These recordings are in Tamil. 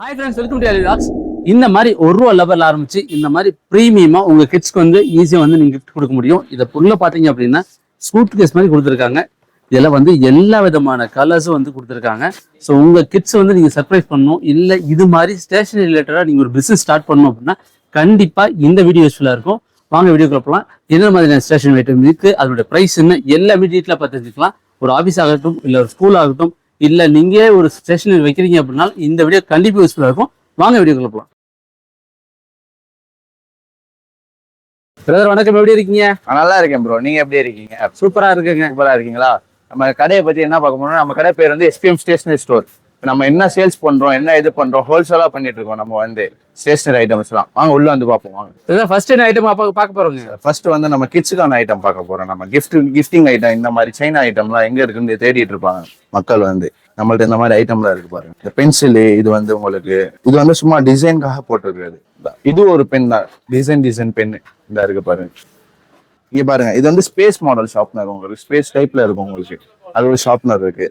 ஹாய் ஃப்ரெண்ட்ஸ் வெல்கம் டு லாக்ஸ் இந்த மாதிரி ஒரு ரூபா லெவலில் ஆரம்பிச்சு இந்த மாதிரி ப்ரீமியமாக உங்கள் கிட்ஸ்க்கு வந்து ஈஸியாக வந்து நீங்கள் கிஃப்ட் கொடுக்க முடியும். இதை புள்ள பார்த்தீங்க அப்படின்னா ஸ்கூட் கேஸ் மாதிரி கொடுத்துருக்காங்க. இதில் வந்து எல்லா விதமான கலர்ஸும் வந்து கொடுத்துருக்காங்க. ஸோ உங்கள் கிட்ஸ் வந்து நீங்கள் சர்ப்ரைஸ் பண்ணணும். இல்லை இது மாதிரி ஸ்டேஷனரி ரிலேட்டடாக நீங்கள் ஒரு பிஸ்னஸ் ஸ்டார்ட் பண்ணணும் அப்படின்னா கண்டிப்பாக இந்த வீடியோ யூஸ்ஃபுல்லாக இருக்கும். வாங்க வீடியோக்குள்ள போகலாம். என்ன மாதிரியான ஸ்டேஷன் ஐட்டம் இருக்குது அதோட ப்ரைஸ் என்ன? எல்லாமே டீட்டெயிலாக பார்த்து தெரிஞ்சுக்கலாம். ஒரு ஆஃபீஸ் ஆகட்டும் இல்லை ஒரு ஸ்கூல் ஆகட்டும் இல்ல நீங்க ஒரு ஸ்டேஷனரி வைக்கிறீங்க அப்படின்னா இந்த வீடியோ கண்டிப்பா யூஸ்ஃபுல்லா இருக்கும். வாங்க வீடியோக்குள்ள போகலாம் பிரதர் வணக்கம். எப்படி இருக்கீங்க? நல்லா இருக்கேன் ப்ரோ நீங்க எப்படி இருக்கீங்க? சூப்பரா இருக்குங்க. சூப்பரா இருக்கீங்களா? நம்ம கடையை பத்தி என்ன பார்க்க போறோம் நம்ம கடை பேர் வந்து எஸ்பிஎம் ஸ்டேஷனரி ஸ்டோர் நம்ம என்ன சேல்ஸ் பண்றோம் என்ன இது பண்றோம் ஹோல்சேலா பண்ணிட்டு இருக்கோம் நம்ம வந்து ஸ்டேஷனரி ஐட்டம்ஸ்லாம் வாங்க உள்ள வந்து பார்ப்போம் வாங்க. பிரதர் ஃபர்ஸ்ட் என்ன ஐட்டம் பார்க்க போறோங்க ஃபர்ஸ்ட் வந்து நம்ம கிட்ஸுக்கான ஐட்டம் பார்க்க போறோம். நம்ம கிஃப்ட் கிஃப்டிங் ஐட்டம் இந்த மாதிரி சைனா ஐட்டம்லாம் எங்க இருக்குன்னு தேடிட்டு இருப்பாங்க மக்கள் வந்து. நம்மள்ட்ட இந்த மாதிரி ஐட்டம்லாம் இருக்கு பாருங்க. இந்த பென்சிலு இது வந்து உங்களுக்கு இது வந்து சும்மா டிசைனுக்காக போட்டிருக்காது இது ஒரு பென் தான். டிசைன் டிசைன் பென் இந்த இருக்கு பாருங்க. இங்க பாருங்க இது வந்து ஸ்பேஸ் மாடல் ஷார்ப்னர் உங்களுக்கு. ஸ்பேஸ் டைப்ல இருக்கும் உங்களுக்கு. அது ஒரு ஷார்ப்னர் இருக்கு.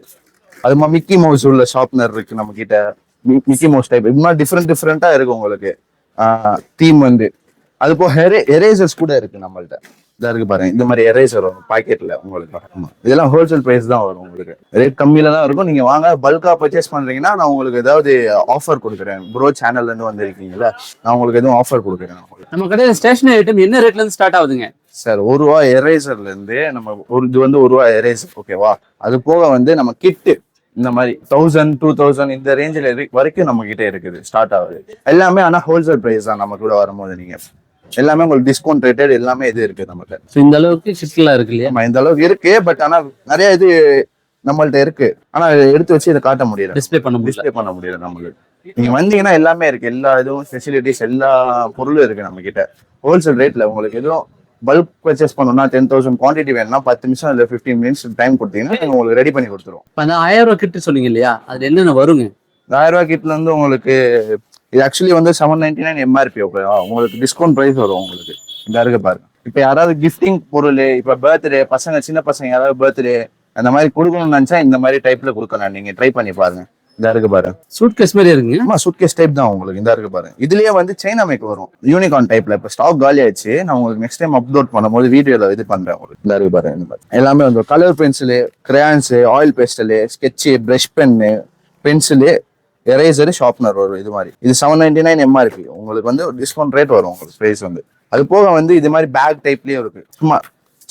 அது மாதிரி மிக்கி மவுஸ் உள்ள ஷார்ப்னர் இருக்கு நம்ம கிட்ட மிக்கி மவுஸ் டைப் மாதிரி டிஃப்ரெண்ட் டிஃப்ரெண்டா இருக்கு உங்களுக்கு. தீம் வந்து. அது போக எரேசர்ஸ் கூட இருக்கு நம்மள்ட்ட. இதா இருக்கு பாருங்க. இந்த மாதிரி எரேசர் வரும். பாக்கெட்ல உங்களுக்கு. இதெல்லாம் ஹோல்சேல் பிரைஸ் தான் வரும் உங்களுக்கு. ரேட் கம்மியில தான் இருக்கும். நீங்க வாங்க பல்கா பர்ச்சேஸ் பண்றீங்கன்னா நான் உங்களுக்கு ஏதாவது ஆஃபர் கொடுக்குறேன். ப்ரோ சேனல்ல இருந்து வந்திருக்கீங்களா நான் உங்களுக்கு எதுவும் ஆஃபர் கொடுக்குறேன் நம்ம கடையில ஸ்டேஷனரி ஐட்டம் என்ன ரேட்ல இருந்து ஸ்டார்ட் ஆகுதுங்க? சார் ஒரு ரூபா எரேசர்ல இருந்து நம்ம ஒரு இது வந்து ஒரு ரூபா எரேசர் ஓகேவா அது போக வந்து நம்ம கிட்டு இந்த மாதிரி தௌசண்ட் டூ தௌசண்ட் இந்த ரேஞ்சில் வரைக்கும் நம்ம கிட்ட இருக்குது ஸ்டார்ட் ஆகுது. எல்லாமே ஆனா ஹோல்சேல் பிரைஸ் தான் நம்ம கூட வரும்போது நீங்க. எல்லாமே உங்களுக்கு டிஸ்கவுண்ட் ரேட்டட் எல்லாமே இது இருக்கு நமக்கு. இந்த அளவுக்கு கிட்ஸ்லாம் இருக்கு இல்லையா? இந்த அளவுக்கு இருக்கு பட் ஆனா நிறைய இது நம்மள்ட்ட இருக்கு. ஆனா எடுத்து வச்சு இதை காட்ட முடியல. டிஸ்ப்ளே பண்ண டிஸ்ப்ளே பண்ண முடியல நம்மளுக்கு. நீங்க வந்தீங்கன்னா எல்லாமே இருக்கு. எல்லா இதுவும் ஃபெசிலிட்டிஸ் எல்லா பொருளும் இருக்கு நம்ம கிட்ட ஹோல்சேல் ரேட்ல உங்களுக்கு எதுவும் பல்க் பர்ச்சேஸ் பண்ணணும்னா டென் தௌசண்ட் குவான்டிட்டி வேணும்னா பத்து நிமிஷம் இல்லை ஃபிஃப்டீன் மினிட்ஸ் டைம் கொடுத்தீங்கன்னா உங்களுக்கு ரெடி பண்ணி கொடுத்துருவோம். இப்போ அந்த ஆயிரம் ரூபாய் கிட்டு சொன்னீங்க இல்லையா அது என்னென்ன வருங்க? இந்த ஆயிரம் ரூபாய் கிட்ல இருந்து உங்களுக்கு இது ஆக்சுவலி வந்து செவன் நைன்டி நைன் எம்ஆர்பி ஓகேவா உங்களுக்கு டிஸ்கவுண்ட் ப்ரைஸ் வரும் உங்களுக்கு. இந்த இருக்கு பாருங்க. இப்போ யாராவது கிஃப்டிங் பொருள் இப்போ பர்த்டே பசங்க சின்ன பசங்க யாராவது பர்த்டே அந்த மாதிரி கொடுக்கணும்னு நினைச்சா இந்த மாதிரி டைப்ல கொடுக்கலாம். நீங்க ட்ரை பண்ணி பாருங்க. இந்த இருக்கு பாருங்க சூட் கேஸ் மாதிரி இருக்குங்க ஆமா சூட்கேஸ் டைப் தான் உங்களுக்கு. இந்த இருக்கு பாருங்க இதுலயே வந்து சைனா மேக் வரும். யூனிகார்ன் டைப்ல இப்ப ஸ்டாக் காலி ஆயிடுச்சு. நான் உங்களுக்கு நெக்ஸ்ட் டைம் அப்லோட் பண்ணும்போது வீடியோல இது பண்றேன் உங்களுக்கு. இந்த இருக்கு மாதிரி. எல்லாமே வந்து colour pencil crayons oil pastel sketch brush pen pencil eraser sharpener வரும் இது மாதிரி. இது செவன் நைன்டி நைன் எம்ஆர்பி உங்களுக்கு வந்து டிஸ்கவுண்ட் ரேட் வரும் உங்களுக்கு ப்ரைஸ் வந்து. அது போக வந்து இது மாதிரி பேக் டைப்லயும் இருக்கு. சும்மா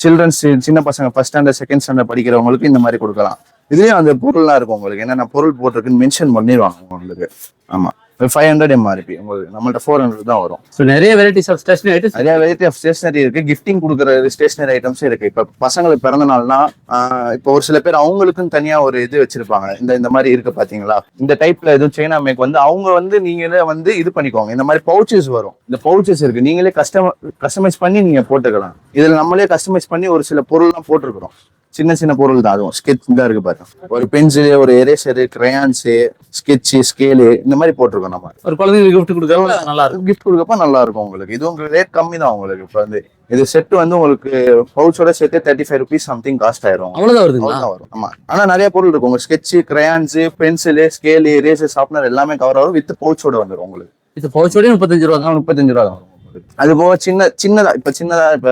சில்ட்ரன்ஸ் சின்ன பசங்க ஃபர்ஸ்ட் ஸ்டாண்டர்ட் செகண்ட் ஸ்டாண்டர்ட் படிக்கிறவங்களுக்கு இந்த மாதிரி கொடுக்கலாம். இதுலயும் அந்த பொருள்லாம் இருக்கும் உங்களுக்கு. என்னென்ன பொருள் போட்டிருக்குன்னு மென்ஷன் பண்ணிடுவாங்க உங்களுக்கு. ஆமா. ஃபைவ் ஹண்ட்ரட் எம்ஆர்பி உங்களுக்கு நம்மள்ட்ட ஃபோர் ஹண்ட்ரட் தான் வரும். ஸோ நிறைய வெரைட்டிஸ் ஆஃப் ஸ்டேஷனரி ஐட்டம்ஸ் நிறைய வெரைட்டி ஆஃப் ஸ்டேஷனரி இருக்கு. கிஃப்டிங் கொடுக்குற ஸ்டேஷனரி ஐட்டம்ஸ் இருக்கு. இப்ப பசங்களுக்கு பிறந்த நாள்னா இப்போ ஒரு சில பேர் அவங்களுக்குன்னு தனியா ஒரு இது வச்சிருப்பாங்க. இந்த இந்த மாதிரி இருக்கு பாத்தீங்களா? இந்த டைப்ல எதுவும் சைனா மேக் வந்து அவங்க வந்து நீங்களே வந்து இது பண்ணிக்கோங்க. இந்த மாதிரி பவுச்சஸ் வரும். இந்த பவுச்சஸ் இருக்கு. நீங்களே கஸ்டம கஸ்டமைஸ் பண்ணி நீங்க போட்டுக்கலாம். இதுல நம்மளே கஸ்டமைஸ் பண்ணி ஒரு சில பொருள்லாம் போட்டிருக்கிறோம். சின்ன சின்ன பொருள் தான் அதுவும் ஸ்கெட்ச் தான் இருக்கு பாருங்க ஒரு பென்சில் ஒரு எரேசரு கிரையான்ஸு ஸ்கெட்சு ஸ்கேலு இந்த மாதிரி போட்டிருக்கோம் நம்ம. ஒரு குழந்தைங்களுக்கு gift கொடுக்குறவங்க நல்லா இருக்கும். கிஃப்ட் கொடுக்கப்ப நல்லா இருக்கும் உங்களுக்கு. இது உங்களுக்கு ரேட் கம்மி தான் உங்களுக்கு. இப்போ வந்து இது செட் வந்து உங்களுக்கு பவுச்சோட சேர்த்து thirty five rupees something cost ஆயிரும். அவ்வளவுதான் வருதுங்களா? அவ்வளவுதான் வரும். ஆமா. ஆனா நிறைய பொருள் இருக்கும். உங்க sketch crayons pencil scale eraser sharpener எல்லாமே கவர் ஆகும். வித் பவுச்சோட வந்துடும் உங்களுக்கு. இது பவுச்சோடய முப்பத்தஞ்சு ரூபா தான் முப்பத்தஞ்சு ரூபா தான் அது போக சின்ன சின்னதா இப்ப சின்னதா இப்ப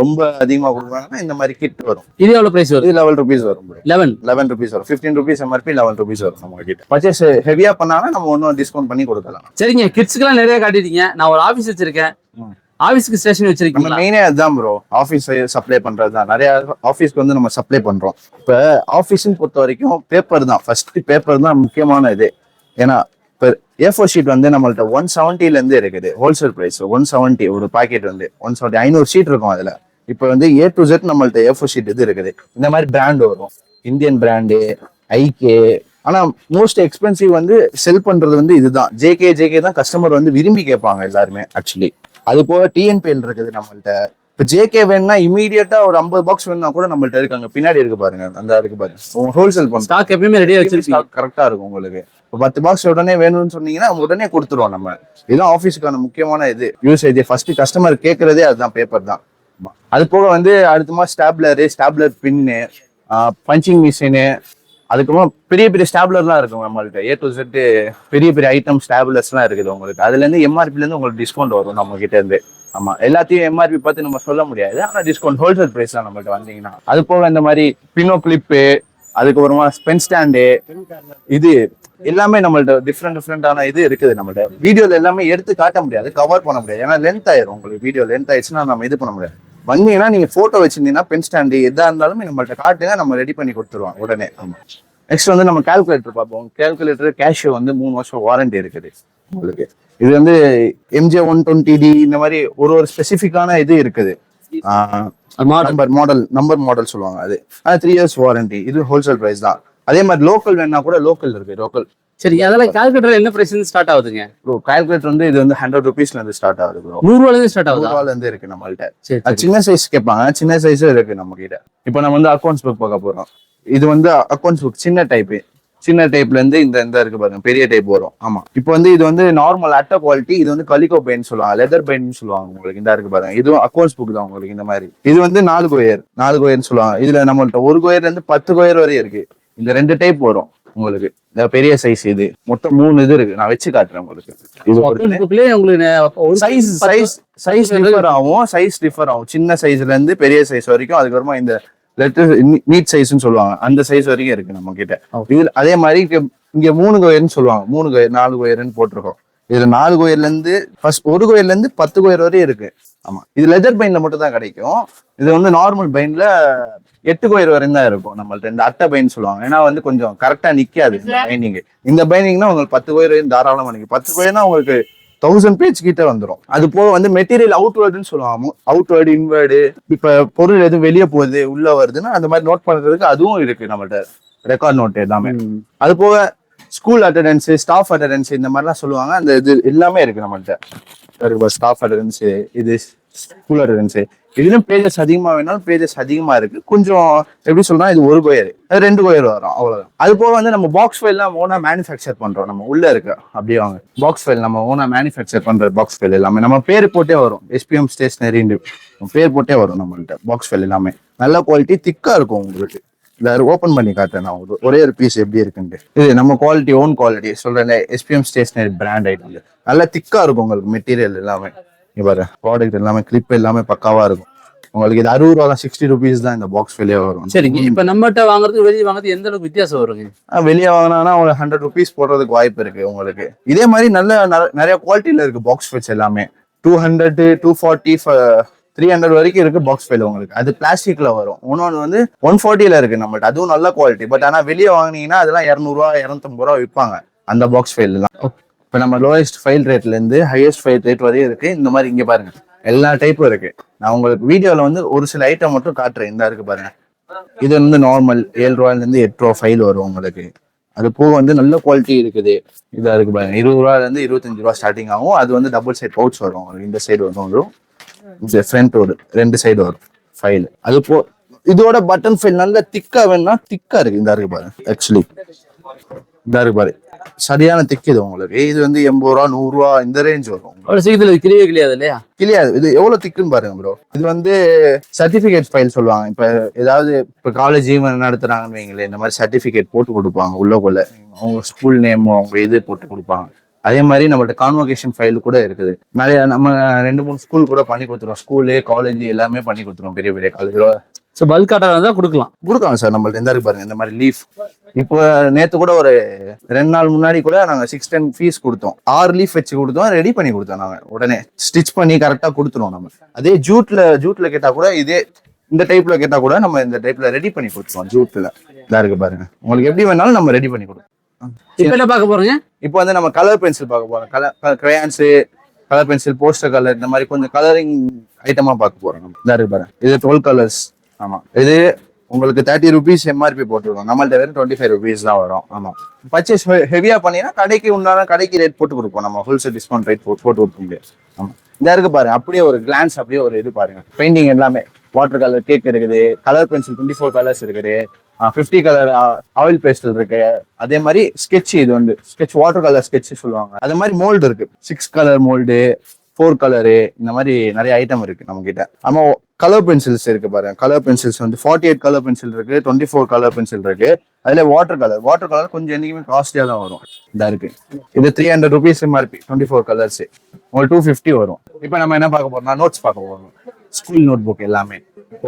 ரொம்ப அதிகமா கொடுக்குறாங்கன்னா இந்த மாதிரி கிட் வரும். இது எவ்வளவு பிரைஸ் வருது இது லெவல் ருபீஸ் வரும். லெவன் லெவன் ருபீஸ் வரும். Fifteen rupees MRP eleven rupees வரும் நம்ம கிட்ட பர்ச்சேஸ் ஹெவியா பண்ணாங்கன்னா நம்ம ஒன்றும் டிஸ்கவுண்ட் பண்ணி கொடுக்கலாம். சரிங்க கிட்ஸ்க்குலாம் நிறைய காட்டிட்டீங்க. நான் ஒரு ஆபீஸ் வச்சிருக்கேன். ம். ஆபீஸ்க்கு ஸ்டேஷன் நம்ம வச்சிருக்கீங்களா மெயினே அதுதான் ப்ரோ ஆஃபீஸ் சப்ளை பண்றது தான் நிறைய ஆஃபீஸ்க்கு வந்து நம்ம சப்ளை பண்றோம். இப்போ ஆஃபீஸ்னு பொறுத்த வரைக்கும் பேப்பர் தான். ஃபர்ஸ்ட் பேப்பர் தான் முக்கியமான இது. ஏன்னா இப்போ ஏ ஃபோர் ஷீட் வந்து நம்மள்ட்ட ஒன் செவன்ட்டில இருந்து இருக்குது. ஹோல்சேல் பிரைஸ் ஒன் செவன்ட்டி ஒரு பாக்கெட் வந்து ஒன் செவன்ட்டி ஐநூறு ஷீட் இருக்கும் அதுல. இப்போ வந்து ஏ டு ஜெட் நம்மள்ட்ட ஏ ஃபோர் ஷீட் இது இருக்குது. இந்த மாதிரி பிராண்ட் வரும். இந்தியன் பிராண்டு ஐகே ஆனா மோஸ்ட் எக்ஸ்பென்சிவ் வந்து செல் பண்றது வந்து இதுதான். ஜேகே ஜேகே தான் கஸ்டமர் வந்து விரும்பி கேட்பாங்க எல்லாருமே ஆக்சுவலி அது போக டிஎன்பிஎல் இருக்குது நம்மள்ட்ட. இப்போ ஜேகே வேணும்னா இமீடியட்டா ஒரு ஐம்பது பாக்ஸ் வேணும்னா கூட நம்மள்ட்ட இருக்காங்க. பின்னாடி இருக்கு பாருங்க அந்த இருக்கு பாருங்க. ஹோல்சேல் பண்ணுறோம் ஸ்டாக் எப்பயுமே ரெடியா வச்சிருக்கீங்க கரெக்டா இருக்கும் உங்களுக்கு. இப்போ பத்து பாக்ஸ் உடனே வேணும்னு சொன்னீங்கன்னா உடனே கொடுத்துருவோம் நம்ம. இதுதான் ஆஃபீஸுக்கான முக்கியமான இது. யூசேஜ் ஃபர்ஸ்ட் கஸ்டமர் கேட்கறதே அதுதான் பேப்பர் தான். அது போக வந்து அடுத்தமா stapler stapler pin punching machine அதுக்கப்புறம் பெரிய பெரிய ஸ்டாப்லர்லாம் இருக்கும் நம்மள்கிட்ட ஏ டு செட் பெரிய பெரிய ஐட்டம் ஸ்டாப்லர்ஸ்லாம் இருக்குது உங்களுக்கு. அதுலேருந்து எம்ஆர்பிலேருந்து உங்களுக்கு டிஸ்கவுண்ட் வரும் நம்ம கிட்ட இருந்து. ஆமா. எல்லாத்தையும் எம்ஆர்பி பார்த்து நம்ம சொல்ல முடியாது. ஆனால் டிஸ்கவுண்ட் ஹோல்சேல் பிரைஸ் தான் நம்மள்ட்ட வந்தீங்கன்னா. அது போக இந்த மாதிரி பினோ கிளிப்பு அதுக்கப்புறமா ஸ்பென் ஸ்டாண்டு இது எல்லாமே நம்மள்ட்ட டிஃப்ரெண்ட் டிஃப்ரெண்டான இது இருக்குது நம்மள்ட்ட. வீடியோல எல்லாமே எடுத்து காட்ட முடியாது கவர் பண்ண முடியாது. ஏன்னா லென்த் ஆயிரும் உங்களுக்கு வீடியோ லென்த் ஆயிடுச்சுன்னா நம்ம இது பண்ண முடியாது. வந்தீங்கன்னா நீங்க போட்டோ வச்சிருந்தீங்கன்னா பென் ஸ்டாண்டு எதா இருந்தாலும் நம்மள்ட்ட காட்டுங்க நம்ம ரெடி பண்ணி கொடுத்துருவோம் உடனே. ஆமா. நெக்ஸ்ட் வந்து நம்ம கால்குலேட்டர் பார்ப்போம். கால்குலேட்டர் கேஷியோ வந்து மூணு வருஷம் வாரண்டி இருக்குது உங்களுக்கு. இது வந்து எம்ஜே ஒன் டுவெண்ட்டி டி இந்த மாதிரி ஒரு ஒரு ஸ்பெசிஃபிக்கான இது இருக்குது. நம்பர் மாடல் நம்பர் மாடல் சொல்லுவாங்க அது. அது த்ரீ இயர்ஸ் வாரண்டி இது ஹோல்சேல் பிரைஸ் தான். அதே மாதிரி லோக்கல் வேணா கூட லோக்கல் இருக்கு லோக்கல் சரி அதெல்லாம் கால்குலேட்டர் என்ன பிரைஸ் ஸ்டார்ட் ஆகுதுங்க? ப்ரோ கால்குலேட்டர் வந்து இது வந்து ஹண்ட்ரட் ருபீஸ்ல இருந்து ஸ்டார்ட் ஆகுது ப்ரோ நூறு ரூபாயில இருந்து ஸ்டார்ட் ஆகுதா? இருந்து இருக்கு நம்மள்ட்ட. சின்ன சைஸ் கேட்பாங்க சின்ன சைஸும் இருக்கு நம்ம கிட்ட இப்போ நம்ம வந்து அக்கௌண்ட்ஸ் புக் பார்க்க போறோம். இது வந்து அக்கௌண்ட்ஸ் புக் சின்ன டைப் சின்ன டைப்ல இருந்து இந்த இந்த இருக்கு பாருங்க பெரிய டைப் வரும். ஆமா. இப்போ வந்து இது வந்து நார்மல் அட்டை குவாலிட்டி இது வந்து கலிகோ பெயின் சொல்லுவாங்க லெதர் பெயின் சொல்லுவாங்க உங்களுக்கு. இந்த இருக்கு பாருங்க. இதுவும் அக்கௌண்ட்ஸ் புக் தான் உங்களுக்கு இந்த மாதிரி. இது வந்து நாலு கோயர் நாலு கோயர்னு சொல்லுவாங்க. இதுல நம்மள்ட்ட ஒரு கோயர்ல இருந்து பத்து கோயர் வரையும் இருக்கு. இந்த ரெண்டு டைப் வரும் உங்களுக்கு. இந்த பெரிய சைஸ் இது. மொத்தம் மூணு இது இருக்கு. நான் வச்சு காட்டுறேன் உங்களுக்கு. சைஸ் சைஸ் சைஸ் டிஃபர் ஆகும். சைஸ் டிஃபர் ஆகும். சின்ன சைஸ்ல இருந்து பெரிய சைஸ் வரைக்கும். அதுக்கப்புறமா இந்த லெட்டர் நீட் சைஸ்னு சொல்லுவாங்க. அந்த சைஸ் வரைக்கும் இருக்கு நம்ம கிட்ட. இதுல அதே மாதிரி இங்க இங்க மூணு கோயர்னு சொல்லுவாங்க. மூணு கோயர் நாலு கோயர்னு போட்டிருக்கோம். இதுல நாலு கோயர்ல இருந்து ஃபர்ஸ்ட் ஒரு கோயர்ல இருந்து பத்து கோயர் வரையும் இருக்கு. ஆமா. இது லெதர் பைன்ல மட்டும் தான் கிடைக்கும். இது வந்து நார்மல் பைன்ல எட்டு கோயர் வரையும் தான் இருக்கும். நம்மள்ட்ட இந்த அட்டை பைன் சொல்லுவாங்க. ஏன்னா வந்து கொஞ்சம் கரெக்டா நிக்காது இந்த பைண்டிங் இந்த பைண்டிங்னா உங்களுக்கு பத்து கோயர் வரையும் தாராளமா நிக்கும். பத்து கோயர்னா உங்களுக்கு தௌசண்ட் பேஜ் கிட்ட வந்துரும். அது போக வந்து மெட்டீரியல் அவுட்வேர்டுன்னு சொல்லுவாங்க. அவுட்வேர்டு இன்வேர்டு இப்ப பொருள் எதுவும் வெளியே போகுது உள்ள வருதுன்னா அந்த மாதிரி நோட் பண்றதுக்கு அதுவும் இருக்கு நம்மள்ட்ட. ரெக்கார்ட் நோட் எல்லாமே. அது போக ஸ்கூல் அட்டண்டன்ஸ் ஸ்டாஃப் அட்டண்டன்ஸ் இந்த மாதிரிலாம் சொல்லுவாங்க. அந்த இது எல்லாமே இருக்கு நம்மள்கிட்ட ஸ்டாஃப் அட்டண்டன்ஸ் இது ஸ்கூல் அட்டண்டன்ஸ் இதுலயும் பேஜஸ் அதிகமா வேணாலும் பேஜஸ் அதிகமா இருக்கு. கொஞ்சம் எப்படி சொல்றா இது ஒரு கொயர் அது ரெண்டு கொயர் வரும் அவ்வளவுதான். அது போக வந்து நம்ம பாக்ஸ் ஃபைல்லாம் ஓனா மேனுஃபேக்சர் பண்றோம். நம்ம உள்ள இருக்கு அப்படியே வாங்க. பாக்ஸ் ஃபைல் நம்ம ஓனா மேனுஃபேக்சர் பண்ற பாக்ஸ் ஃபைல் எல்லாமே. நம்ம பேர் போட்டே வரும். எஸ்பிஎம் ஸ்டேஷனரி பேர் போட்டே வரும் நம்மள்கிட்ட பாக்ஸ் ஃபைல் எல்லாமே. நல்ல குவாலிட்டி திக்கா இருக்கும் உங்களுக்கு. இதை ஓப்பன் பண்ணி காட்டுறேன் நான். உங்களுக்கு ஒரே ஒரு பீஸ் எப்படி இருக்குன்ட்டு. இது நம்ம குவாலிட்டி ஓன் குவாலிட்டி சொல்றேன் எஸ்பிஎம் ஸ்டேஷனரி பிராண்ட் ஐட்டம் நல்லா திக்கா இருக்கும் உங்களுக்கு மெட்டீரியல் எல்லாமே. பாரு ப்ராடக்ட் எல்லாமே கிளிப் எல்லாமே பக்காவா இருக்கும். உங்களுக்கு இது அறுபது ரூபா சிக்ஸ்டி ருபீஸ் தான் இந்த பாக்ஸ் வெளியே வரும். சரிங்க இப்ப நம்மகிட்ட வாங்குறதுக்கு வெளியே வாங்குறது எந்த அளவுக்கு வித்தியாசம் வருங்க? வெளியே வாங்கினா ஒரு ஹண்ட்ரட் ருபீஸ் போடுறதுக்கு வாய்ப்பு இருக்கு உங்களுக்கு. இதே மாதிரி நல்ல நற- நிறைய குவாலிட்டியில இருக்கு பாக்ஸ் ஃபைல்ஸ் எல்லாமே. Two hundred two forty three hundred வரைக்கும் இருக்கு பாக்ஸ் ஃபைல் உங்களுக்கு. அது பிளாஸ்டிக்ல வரும். இன்னொன்று வந்து ஒன் ஃபார்ட்டில இருக்கு நம்மள்ட்ட. அதுவும் நல்ல குவாலிட்டி பட் ஆனா வெளியே வாங்குனீங்கன்னா அதெல்லாம் இரநூறுவா இரநூத்தம்பது ரூபா விற்பாங்க அந்த பாக்ஸ் ஃபைல் எல்லாம் இப்போ நம்ம லோயஸ்ட் ஃபைல் ரேட்ல இருந்து ஹையஸ்ட் ஃபைல் ரேட் வரையும் இருக்கு. இந்த மாதிரி இங்க பாருங்க. எல்லா டைப்பும் இருக்கு. நான் உங்களுக்கு வீடியோல வந்து ஒரு சில ஐட்டம் மட்டும் காட்டுறேன். இந்த இருக்கு பாருங்க. இது வந்து நார்மல் ஏழு ரூபாயில இருந்து எட்டு ரூபா ஃபைல் வரும் உங்களுக்கு. அது போக வந்து நல்ல குவாலிட்டி இருக்குது. இதா இருக்கு பாருங்க. இருபது ரூபாயில இருந்து இருபத்தஞ்சு ரூபா ஸ்டார்டிங் ஆகும். அது வந்து டபுள் சைட் பவுச் வரும். இந்த சைடு வரும் வரும். ஃப்ரண்ட் ஒரு ரெண்டு சைடு வரும் ஃபைல் அது போ இதோட பட்டன் ஃபைல் நல்ல திக்கா வேணும்னா திக்கா இருக்கு. இந்த இருக்கு பாருங்க ஆக்சுவலி இந்த இருக்கு பாரு. சரியான திக்கு இது உங்களுக்கு. இது வந்து எண்பது ரூபா நூறு ரூபா இந்த ரேஞ்ச் வரும் அவ்வளவு சீக்கிரத்துல இது கிளியே கிளியாது இல்லையா? கிளியாது. இது எவ்வளவு திக்குன்னு பாருங்க ப்ரோ இது வந்து சர்டிபிகேட் ஃபைல் சொல்லுவாங்க. இப்ப ஏதாவது இப்ப காலேஜ் ஈவென்ட் நடத்துறாங்கன்னு வைங்களேன் இந்த மாதிரி சர்டிபிகேட் போட்டு கொடுப்பாங்க. உள்ளக்குள்ள. அவங்க ஸ்கூல் நேம் அவங்க இது போட்டு கொடுப்பாங்க. அதே மாதிரி நம்மள்ட்ட கான்வொகேஷன் ஃபைல் கூட இருக்குது. நிறைய நம்ம ரெண்டு மூணு ஸ்கூல் கூட பண்ணி கொடுத்துருவோம். ஸ்கூலு காலேஜ் எல்லாமே பண்ணி கொடுத்துருவோம். பெரிய பெரிய காலேஜ் ஸோ பல்க் ஆர்டர் தான் கொடுக்கலாம். கொடுக்கலாம் சார் நம்மள்ட்ட இந்த இருக்கு பாருங்க இந்த மாதிரி லீஃப் இப்போ நேத்து கூட ஒரு ரெண்டு நாள் முன்னாடி கூட நாங்க சிக்ஸ் டென் ஃபீஸ் கொடுத்தோம். ஆறு லீஃப் வச்சு கொடுத்தோம். ரெடி பண்ணி கொடுத்தோம் நாங்க. உடனே ஸ்டிச் பண்ணி கரெக்டா கொடுத்துருவோம் நம்ம. அதே ஜூட்ல ஜூட்ல கேட்டா கூட இதே இந்த டைப்ல கேட்டா கூட நம்ம இந்த டைப்ல ரெடி பண்ணி கொடுத்துருவோம் ஜூட்ல இதா இருக்கு பாருங்க. உங்களுக்கு எப்படி வேணாலும் நம்ம ரெடி பண்ணி கொடுப்போம் இப்ப என்ன பார்க்க போறீங்க? இப்போ வந்து நம்ம கலர் பென்சில் பார்க்க போறோம். Colour crayons colour pencil poster colour இந்த மாதிரி கொஞ்சம் கலரிங் ஐட்டமா பார்க்க போறோம் நம்ம. இதா இருக்கு பாருங்க. இது டுவெல் கலர்ஸ் ஆமா. இது உங்களுக்கு தேர்ட்டி ருபீஸ் எம்ஆர்பி போட்டுருக்கோம் நம்மள்ட்ட வெறும் டுவெண்ட்டி ஃபைவ் ருபீஸ் தான் வரும். ஆமா. பர்ச்சேஸ் ஹெவியா பண்ணீங்கன்னா கடைக்கு உண்டான கடைக்கு ரேட் போட்டு கொடுப்போம். நம்ம ஹோல்சேல் டிஸ்கவுண்ட் ரேட் போட்டு கொடுக்க முடியாது. ஆமா. இந்த இருக்கு பாருங்க. அப்படியே ஒரு கிளான்ஸ் அப்படியே ஒரு இது பாருங்க. பெயிண்டிங் எல்லாமே. வாட்டர் கலர் கேக் இருக்குது colour pencil twenty four colours இருக்குது ஃபிஃப்டி கலர் ஆயில் பேஸ்டல் இருக்கு. அதே மாதிரி ஸ்கெட்ச் இது வந்து ஸ்கெட்ச் வாட்டர் கலர் ஸ்கெட்ச் சொல்லுவாங்க. அதே மாதிரி மோல்டு இருக்கு. Six colour mould four colour இந்த மாதிரி நிறைய ஐட்டம் இருக்கு நம்ம கிட்ட ஆமா கலர் பென்சில்ஸ் இருக்கு பாருங்க. கலர் பென்சில்ஸ் வந்து ஃபார்ட்டி எயிட் கலர் பென்சில் இருக்கு டுவெண்ட்டி ஃபோர் கலர் பென்சில் இருக்கு. அதுல வாட்டர் கலர் வாட்டர் கலர் கொஞ்சம் என்னைக்குமே காஸ்ட்லியா தான் வரும். இதா இருக்கு. இது three hundred rupees MRP twenty four colours உங்களுக்கு டூ ஃபிஃப்டி வரும். இப்போ நம்ம என்ன பார்க்க போறோம்னா நோட்ஸ் பார்க்க போறோம். ஸ்கூல் நோட் புக் எல்லாமே.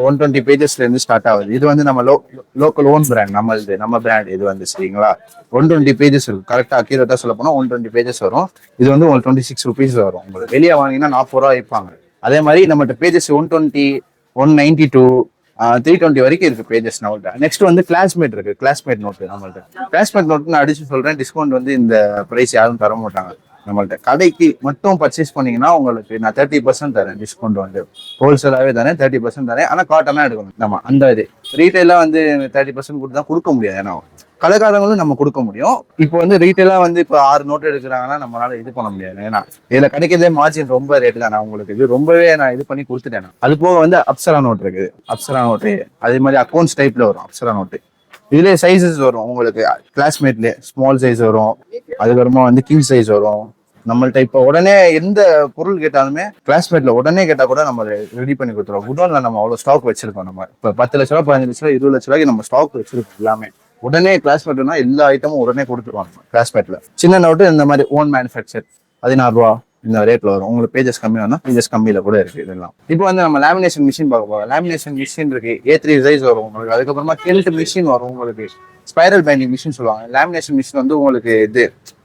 ஒன் டுவெண்ட்டி பேஜஸ்ல இருந்து ஸ்டார்ட் ஆகுது. இது வந்து நம்ம லோ லோக்கல் ஓன் பிராண்ட் நம்மளது நம்ம பிராண்ட் இது வந்து சரிங்களா? ஒன் டுவெண்ட்டி பேஜஸ் இருக்கும் கரெக்டாக அக்யூரேட்டா சொல்ல போனா ஒன் டுவெண்ட்டி பேஜஸ் வரும். இது வந்து உங்களுக்கு டுவெண்ட்டி சிக்ஸ் ருபீஸ் வரும். உங்களுக்கு வெளியே வாங்கினா நாற்பது ரூபா வைப்பாங்க. அதே மாதிரி நம்மகிட்ட pages one twenty one ninety two three twenty வரைக்கும் இருக்கு பேஜஸ் நம்மள்ட்ட நெக்ஸ்ட் வந்து கிளாஸ்மேட் இருக்கு. கிளாஸ்மேட் நோட் நம்மள்ட்ட. கிளாஸ்மேட் நோட் நான் அடிச்சு சொல்றேன். டிஸ்கவுண்ட் வந்து இந்த ப்ரைஸ் யாரும் தர மாட்டாங்க நம்மள்ட்ட. கடைக்கு மட்டும் பர்ச்சேஸ் பண்ணீங்கன்னா உங்களுக்கு நான் தேர்ட்டி பர்சன்ட் தரேன் டிஸ்கவுண்ட் வந்து. ஹோல்சேலாகவே தரேன் தேர்ட்டி பர்சன்ட் தரேன். ஆனால் காட்டனா எடுக்கணும். நம்ம அந்த இது. ரீட்டைலாக வந்து தேர்ட்டி பர்சன்ட் கொடுத்து தான் கொடுக்க முடியாது. ஏன்னா கடைக்காரங்களும் நம்ம கொடுக்க முடியும். இப்போ வந்து ரீட்டைலா வந்து இப்போ ஆறு நோட்டு எடுக்கிறாங்கன்னா நம்மளால இது பண்ண முடியாது. ஏன்னா இதில் கிடைக்கிறதே மார்ஜின் ரொம்ப ரேட்டு தான். நான் உங்களுக்கு இது ரொம்பவே நான் இது பண்ணி கொடுத்துட்டேன். அது போக வந்து அப்சரா நோட் இருக்குது. அப்சரா நோட்டு அதே மாதிரி அக்கௌண்ட்ஸ் டைப்பில் வரும். அப்சரா நோட்டு இதுலேயே சைஸஸ் வரும். உங்களுக்கு கிளாஸ்மேட்லேயே ஸ்மால் சைஸ் வரும். அதுக்கப்புறமா வந்து கிங் சைஸ் வரும். நம்மள்ட்ட இப்போ உடனே எந்த பொருள் கேட்டாலுமே கிளாஸ்மேட்ல உடனே கேட்டால் கூட நம்ம ரெடி பண்ணி கொடுத்துருவோம். குடோன்ல நம்ம அவ்வளோ ஸ்டாக் வச்சிருக்கோம் நம்ம. இப்போ பத்து லட்ச ரூபா பதினஞ்சு லட்ச ரூபா இருபது லட்ச ரூபாய்க்கு நம்ம ஸ்டாக் வச்சிருக்கோம் எல்லாமே. உடனே கிளாஸ்மேட்னா எல்லா ஐட்டமும் உடனே கொடுத்துருவாங்க கிளாஸ்மேட்ல சின்ன நோட்டு இந்த மாதிரி ஓன் மேனுஃபேக்சர் பதினாறு ரூபா. இந்த ரேட்ல வரும். உங்களுக்கு பேஜஸ் கம்மி வேணா பேஜஸ் கம்மியில கூட இருக்கு இதெல்லாம். இப்போ வந்து நம்ம லேமினேஷன் மிஷின் பார்க்க போறோம். லேமினேஷன் மிஷின் இருக்கு. ஏ த்ரீ சைஸ் வரும் உங்களுக்கு. அதுக்கப்புறமா கெல்ட் மிஷின் வரும் உங்களுக்கு. ஸ்பைரல் பைண்டிங் மிஷின் சொல்லுவாங்க. லேமினேஷன் மிஷின் வந்து உங்களுக்கு இது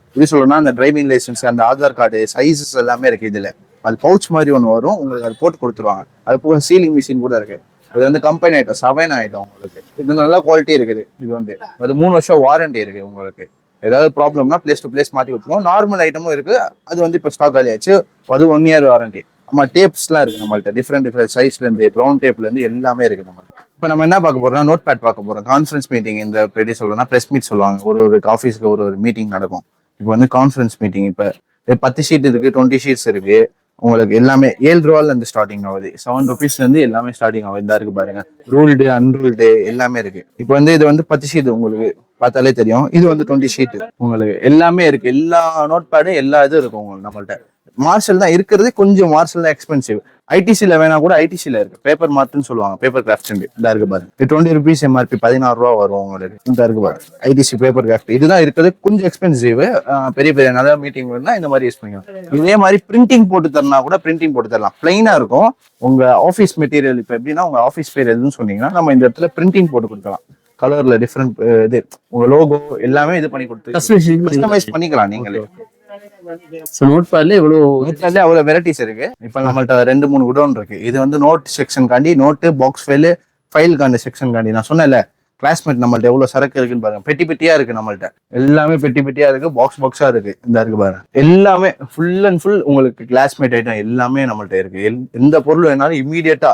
எப்படி சொல்லணும்னா அந்த டிரைவிங் லைசன்ஸ் அந்த ஆதார் கார்டு சைஸஸ் எல்லாமே இருக்கு இதுல. அது பவுச் மாதிரி ஒன்று வரும். உங்களுக்கு அது போட்டு கொடுத்துருவாங்க. அது போக சீலிங் மிஷின் கூட இருக்கு. அது வந்து கம்பெனி ஐட்டம் செவன் ஐட்டம் உங்களுக்கு. இது நல்ல குவாலிட்டி இருக்குது. இது வந்து அது மூணு வருஷம் வாரண்டி இருக்கு உங்களுக்கு. ஏதாவது ப்ராப்ளம்னா பிளேஸ் டு பிளேஸ் மாற்றி கொடுத்துருவோம். நார்மல் ஐட்டமும் இருக்கு. அது வந்து இப்போ ஸ்டாக் ஆகியாச்சு அது ஒன் இயர் வாரண்டி நம்ம டேப்ஸ்லாம் இருக்கு நம்மள்ட்ட. டிஃப்ரெண்ட் டிஃப்ரெண்ட் சைஸ்லேருந்து ப்ரௌன் டேப்லேருந்து எல்லாமே இருக்கு நம்ம இப்போ நம்ம என்ன பார்க்க போறோம்னா நோட் பேட் பார்க்க போறோம். கான்ஃபரன்ஸ் மீட்டிங் இந்த எப்படி சொல்லணும்னா ப்ரெஸ் மீட் சொல்லுவாங்க. ஒரு ஒரு ஆஃபீஸ்க்கு ஒரு ஒரு மீட்டிங் நடக்கும். இப்போ வந்து கான்ஃபரன்ஸ் மீட்டிங் இப்போ பத்து ஷீட் இருக்கு டுவெண்ட்டி ஷீட்ஸ் இருக்கு. உங்களுக்கு எல்லாமே ஏழு ரூபால இருந்து ஸ்டார்டிங் ஆகுது. செவன் ருபீஸ்ல இருந்து எல்லாமே ஸ்டார்டிங் ஆகுது. தான் இருக்கு பாருங்க. ரூல்டு அன்ரூல்டு எல்லாமே இருக்கு. இப்போ வந்து இது வந்து பத்து ஷீட் உங்களுக்கு பார்த்தாலே தெரியும். இது வந்து டுவெண்ட்டி ஷீட் உங்களுக்கு எல்லாமே இருக்கு. எல்லா நோட் பேடும் எல்லா இதுவும் இருக்கும் உங்களுக்கு நம்மள்ட்ட. மார்ஷல் தான் இருக்கிறது கொஞ்சம் மார்ஷல் தான் எக்ஸ்பென்சிவ் ஐடிசியில் வேணா கூட ஐடிசியில் இருக்கு. பேப்பர் மார்ட்னு சொல்லுவாங்க. பேப்பர் கிராஃப்ட் இந்த இருக்கு பாருங்க. டுவெண்ட்டி ருபீஸ் எம்ஆர்பி பதினாறு ரூபா வரும் உங்களுக்கு. இந்த இருக்கு பாருங்க. ஐடிசி பேப்பர் கிராஃப்ட் இதுதான் இருக்கிறது. கொஞ்சம் எக்ஸ்பென்சிவ் பெரிய பெரிய நல்ல மீட்டிங் வேணா இந்த மாதிரி யூஸ் பண்ணிக்கலாம். இதே மாதிரி பிரிண்டிங் போட்டு தரனா கூட பிரிண்டிங் போட்டு தரலாம். பிளைனா இருக்கும். உங்க ஆஃபீஸ் மெட்டீரியல் இப்போ எப்படின்னா உங்க ஆஃபீஸ் பேர் எதுன்னு சொன்னீங்கன்னா நம்ம இந்த இடத்துல பிரிண்டிங் போட்டு கொடுக்கலாம். கலர்ல டிஃப்ரெண்ட் இது உங்க லோகோ எல்லாமே இது பண்ணி கொடுத்து கஸ்டமைஸ் பண்ணிக்கலாம் நீங்களே. ஸோ நோட் பேட்ல இவ்வளோ நோட்ல அவ்வளவு வெரைட்டிஸ் இருக்கு. இப்ப நம்மள்ட்ட ரெண்டு மூணு குடோன் இருக்கு. இது வந்து நோட் செக்ஷன் காண்டி நோட்டு பாக்ஸ் ஃபைல் ஃபைல் காண்டி செக்ஷன் காண்டி. நான் சொன்னேன்ல கிளாஸ்மேட் நம்மள்ட்ட எவ்வளவு சரக்கு இருக்குன்னு பாருங்க. பெட்டி பெட்டியா இருக்கு நம்மள்ட்ட. எல்லாமே பெட்டி பெட்டியா இருக்கு பாக்ஸ் பாக்ஸா இருக்கு. இந்த இருக்கு பாருங்க. எல்லாமே ஃபுல் அண்ட் ஃபுல் உங்களுக்கு கிளாஸ்மேட் ஐட்டம் எல்லாமே நம்மள்ட்ட இருக்கு. எந்த பொருள் வேணாலும் இமீடியட்டா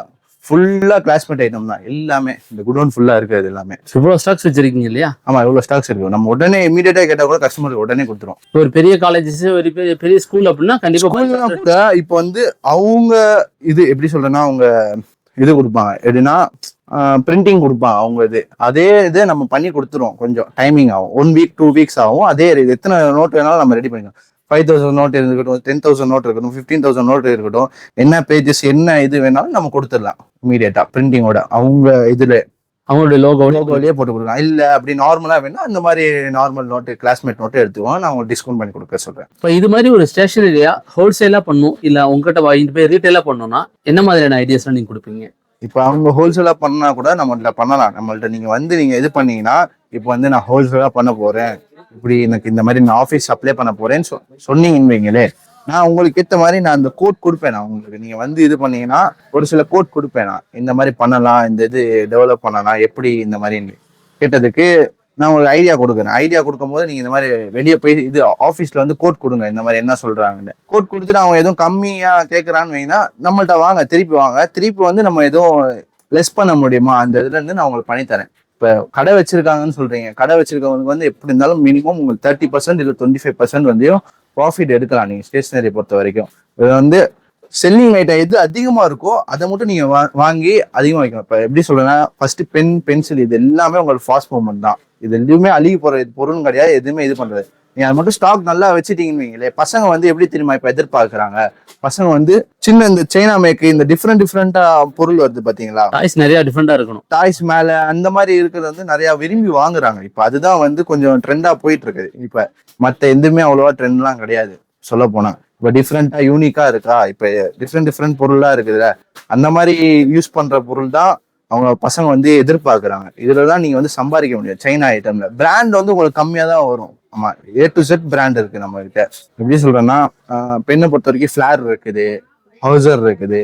ஃபுல்லா கிளாஸ்மேட் ஐட்டம் தான். எல்லாமே இந்த குடோன் ஃபுல்லா இருக்கு அது எல்லாமே. இவ்வளோ ஸ்டாக்ஸ் வச்சிருக்கீங்க இல்லையா? ஆமா இவ்வளவு ஸ்டாக்ஸ் இருக்கு. நம்ம உடனே இமீடியட்டா கேட்டா கூட கஸ்டமர் உடனே கொடுத்துரும். ஒரு பெரிய காலேஜஸ் ஒரு பெரிய பெரிய ஸ்கூல் அப்படின்னா கண்டிப்பா ஸ்கூல்லாம் கூட இப்போ வந்து அவங்க இது எப்படி சொல்றேன்னா அவங்க இது கொடுப்பாங்க. எப்படின்னா பிரிண்டிங் கொடுப்பாங்க அவங்க இது. அதே இது நம்ம பண்ணி கொடுத்துருவோம் கொஞ்சம். டைமிங் ஆகும். ஒன் வீக் டூ வீக்ஸ் ஆகும். அதே இது. எத்தனை நோட் வேணாலும் நம்ம ரெடி பண்ணிக்கலாம். ஃபைவ் தௌசண்ட் நோட் இருக்கட்டும் டென் தௌசண்ட் நோட் இருக்கட்டும் ஃபிஃப்டீன் தௌசண்ட் நோட் இருக்கட்டும் என்ன பேஜஸ் என்ன இது வேணாலும் நம்ம கொடுத்துடலாம் இமீடியட்டா பிரிண்டிங்கோட அவங்க இதுல அவங்களுடைய லோகோ லோகோலயே போட்டு கொடுக்கலாம். இல்ல அப்படி நார்மலா வேணா இந்த மாதிரி நார்மல் நோட்டு கிளாஸ்மேட் நோட்டு எடுத்துவோம் நான் உங்களுக்கு டிஸ்கவுண்ட் பண்ணி கொடுக்க சொல்றேன். இப்போ இது மாதிரி ஒரு ஸ்டேஷனரியா ஹோல்சேலா பண்ணும்? இல்ல உங்ககிட்ட வாங்கிட்டு போய் ரீட்டைலா பண்ணணும்னா என்ன மாதிரியான ஐடியாஸ்லாம் நீங்க கொடுப்பீங்க? இப்போ அவங்க ஹோல்சேலா பண்ணா கூட நம்மள்ட்ட பண்ணலாம். நம்மள்ட்ட நீங்க வந்து நீங்க இது பண்ணீங்கன்னா இப்போ வந்து நான் ஹோல்சேலா பண்ண போறேன். இப்படி எனக்கு இந்த மாதிரி நான் ஆஃபீஸ் அப்ளை பண்ண போறேன்னு சொ- சொன்னீங்கன்னு வைங்களே நான் உங்களுக்கு ஏற்ற மாதிரி நான் அந்த கோட் கொடுப்பேன் நான் உங்களுக்கு. நீங்க வந்து இது பண்ணீங்கன்னா ஒரு சில கோட் கொடுப்பேன் நான். இந்த மாதிரி பண்ணலாம் இந்த இது டெவலப் பண்ணலாம் எப்படி இந்த மாதிரி கேட்டதுக்கு நான் உங்களுக்கு ஐடியா கொடுக்குறேன். ஐடியா கொடுக்கும்போது நீங்க இந்த மாதிரி வெளியே போய் இது ஆஃபீஸ்ல வந்து கோட் கொடுங்க இந்த மாதிரி என்ன சொல்றாங்கன்னு. கோட் கொடுத்துட்டு அவங்க எதுவும் கம்மியா கேட்கறான்னு வைங்கன்னா நம்மள்ட்ட வாங்க திருப்பி வாங்க. திருப்பி வந்து நம்ம எதுவும் லெஸ் பண்ண முடியுமா? அந்த இதுல இருந்து நான் உங்களுக்கு பண்ணி தரேன் இப்போ கடை வச்சிருக்காங்கன்னு சொல்றீங்க. கடை வச்சிருக்கவங்களுக்கு வந்து எப்படி இருந்தாலும் மினிமம் உங்களுக்கு தேர்ட்டி பர்சன்ட் இல்லை டுவெண்ட்டி ஃபைவ் பர்சன்ட் வந்து ப்ராஃபிட் எடுக்கலாம். நீங்கள் ஸ்டேஷனரி பொறுத்த வரைக்கும். இது வந்து செல்லிங் ஐட்டம் எது அதிகமாக இருக்கோ அதை மட்டும் நீங்கள் வா- வாங்கி அதிகமாக வைக்கணும். இப்போ எப்படி சொல்றேன்னா ஃபர்ஸ்ட் பென் பென்சில் இது எல்லாமே உங்களுக்கு ஃபாஸ்ட் மூவ்மெண்ட் தான். இது எதுவுமே அழுகி போகிற இது பொருள் கிடையாது எதுவுமே இது பண்ணுறது நீங்கள் அது மட்டும் ஸ்டாக் நல்லா வச்சுட்டீங்கன்னு வைங்களே பசங்க வந்து எப்படி தெரியுமா இப்போ எதிர்பார்க்குறாங்க? பசங்க வந்து சின்ன இந்த சைனா மேக்கு இந்த டிஃப்ரெண்ட் டிஃப்ரெண்டா பொருள் வருது பாத்தீங்களா? டாய்ஸ் நிறைய டிஃப்ரெண்டா இருக்கணும். டாய்ஸ் மேல அந்த மாதிரி இருக்கிறது வந்து நிறைய விரும்பி வாங்குறாங்க. இப்ப அதுதான் வந்து கொஞ்சம் ட்ரெண்டா போயிட்டு இருக்குது இப்ப மத்த எதுவுமே அவ்வளவா ட்ரெண்ட்லாம் கிடையாது. சொல்ல போனா. இப்ப டிஃப்ரெண்டா யூனிக்கா இருக்கா? இப்ப டிஃப்ரெண்ட் டிஃப்ரெண்ட் பொருளா இருக்குதுல்ல அந்த மாதிரி யூஸ் பண்ற பொருள் தான் அவங்க பசங்க வந்து எதிர்பார்க்கறாங்க. இதுலதான் நீங்க வந்து சம்பாதிக்க முடியும். சைனா ஐட்டம்ல பிராண்ட் வந்து உங்களுக்கு கம்மியா தான் வரும். ஆமா ஏ டு செட் பிராண்ட் இருக்கு நம்ம கிட்ட எப்படி சொல்றேன்னா பெண்ணை பொறுத்த வரைக்கும் ஃபிளார் இருக்குது ஹவுசர் இருக்குது.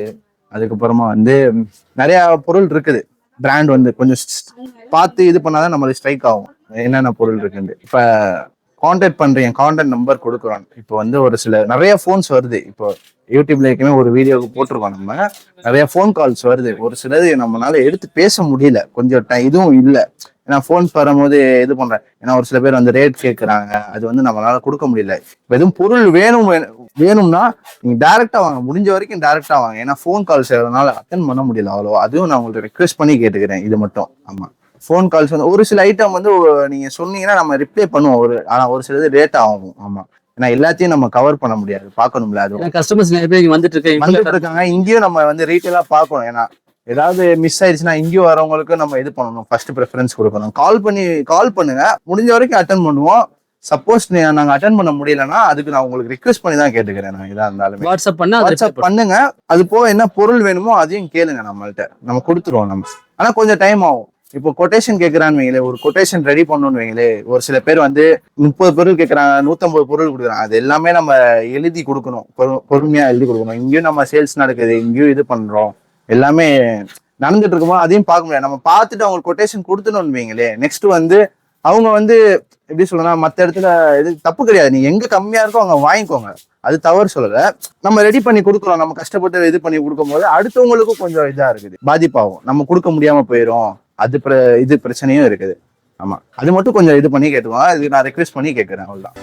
அதுக்கப்புறமா வந்து நிறைய பொருள் இருக்குது. பிராண்ட் வந்து கொஞ்சம் ஸ்- பார்த்து இது பண்ணாதான் நம்மளுக்கு ஸ்ட்ரைக் ஆகும். என்னென்ன பொருள் இருக்குன்னு இப்ப காண்டாக்ட் பண்றீங்க காண்டாக்ட் நம்பர் கொடுக்குறோம். இப்போ வந்து ஒரு சில நிறைய ஃபோன்ஸ் வருது. இப்போ யூடியூப்ல ஏற்கனவே ஒரு வீடியோக்கு போட்டிருக்கோம் நம்ம. நிறைய ஃபோன் கால்ஸ் வருது. ஒரு சிலது நம்மளால எடுத்து பேச முடியல. கொஞ்சம் டைம் இதுவும் இல்லை. ஏன்னா ஃபோன்ஸ் வரும்போது இது பண்றேன். ஏன்னா ஒரு சில பேர் வந்து ரேட் கேட்குறாங்க அது வந்து நம்மளால கொடுக்க முடியல. இப்போ எதுவும் பொருள் வேணும் வேணும்- வேணும்னா நீங்க டேரெக்டா வாங்க. முடிஞ்ச வரைக்கும் டேரெக்டா வாங்க. ஏன்னா ஃபோன் கால்ஸ் எதனால அட்டன் பண்ண முடியல அவ்வளோ அதுவும் நான் உங்களுக்கு ரெக்வெஸ்ட் பண்ணி கேட்டுக்கிறேன். இது மட்டும். ஆமா. ஃபோன் கால்ஸ் வந்து ஒரு சில ஐட்டம் வந்து நீங்க சொன்னீங்கன்னா நம்ம ரிப்ளை பண்ணுவோம். ஒரு ஆனா ஒரு சிலது ரேட் ஆகும். ஆமா. ஏன்னா எல்லாத்தையும் நம்ம கவர் பண்ண முடியாது. பார்க்கணும்ல அது. கஸ்டமர்ஸ் நிறைய பேர் வந்துட்டு இருக்காங்க. வந்துட்டு இருக்காங்க. இங்கேயும் நம்ம வந்து ரீட்டெயிலா பார்க்கணும். ஏன்னா ஏதாவது மிஸ் ஆயிடுச்சுன்னா இங்கேயும் வரவங்களுக்கு நம்ம இது பண்ணணும். ஃபர்ஸ்ட் ப்ரிஃபரன்ஸ் கொடுக்கணும். கால் பண்ணி கால் பண்ணுங்க. முடிஞ்ச வரைக்கும் அட்டன் பண்ணுவோம். சப்போஸ் நாங்க அட்டன் பண்ண முடியலன்னா அதுக்கு நான் உங்களுக்கு ரிக்வெஸ்ட் பண்ணி தான் கேட்டுக்கிறேன் நான் இதா இருந்தாலுமே. வாட்ஸ்அப் பண்ணா வாட்ஸ்அப் பண்ணுங்க. அது போக என்ன பொருள் வேணுமோ அதையும் கேளுங்க நம்மள்ட்ட. நம்ம கொடுத்துருவோம் நம்ம. ஆனா கொஞ்சம் டைம் ஆகும். இப்போ கொட்டேஷன் கேட்கறான்னு வைங்களே ஒரு கொட்டேஷன் ரெடி பண்ணணும்னு வைங்களே ஒரு சில பேர் வந்து முப்பது பொருள் கேட்கறாங்க நூத்தம்பது பொருள் கொடுக்குறாங்க. அது எல்லாமே நம்ம எழுதி கொடுக்கணும். பொறு- பொறுமையா எழுதி கொடுக்கணும். இங்கேயும் நம்ம சேல்ஸ் நடக்குது இங்கேயும் இது பண்றோம். எல்லாமே நடந்துட்டு இருக்கும்போது அதையும் பார்க்க முடியாது. நம்ம பார்த்துட்டு அவங்களுக்கு கொட்டேஷன் கொடுத்துனோம்னு வைங்களே நெக்ஸ்ட் வந்து அவங்க வந்து எப்படி சொல்லலாம் மற்ற இடத்துல இது தப்பு கிடையாது. நீங்க எங்க கம்மியா இருக்கோ அவங்க வாங்கிக்கோங்க. அது தவறு சொல்லல. நம்ம ரெடி பண்ணி கொடுக்குறோம். நம்ம கஷ்டப்பட்டு இது பண்ணி கொடுக்கும் போது அடுத்தவங்களுக்கும் கொஞ்சம் இதா இருக்குது. பாதிப்பாகும். நம்ம கொடுக்க முடியாம போயிடும் அது பிர- இது பிரச்சனையும் இருக்குது. ஆமா. அது மட்டும் கொஞ்சம் இது பண்ணி கேட்டுக்கோங்க. இதுக்கு நான் ரெக்வெஸ்ட் பண்ணி கேட்கறேன். அவ்வளவுதான்.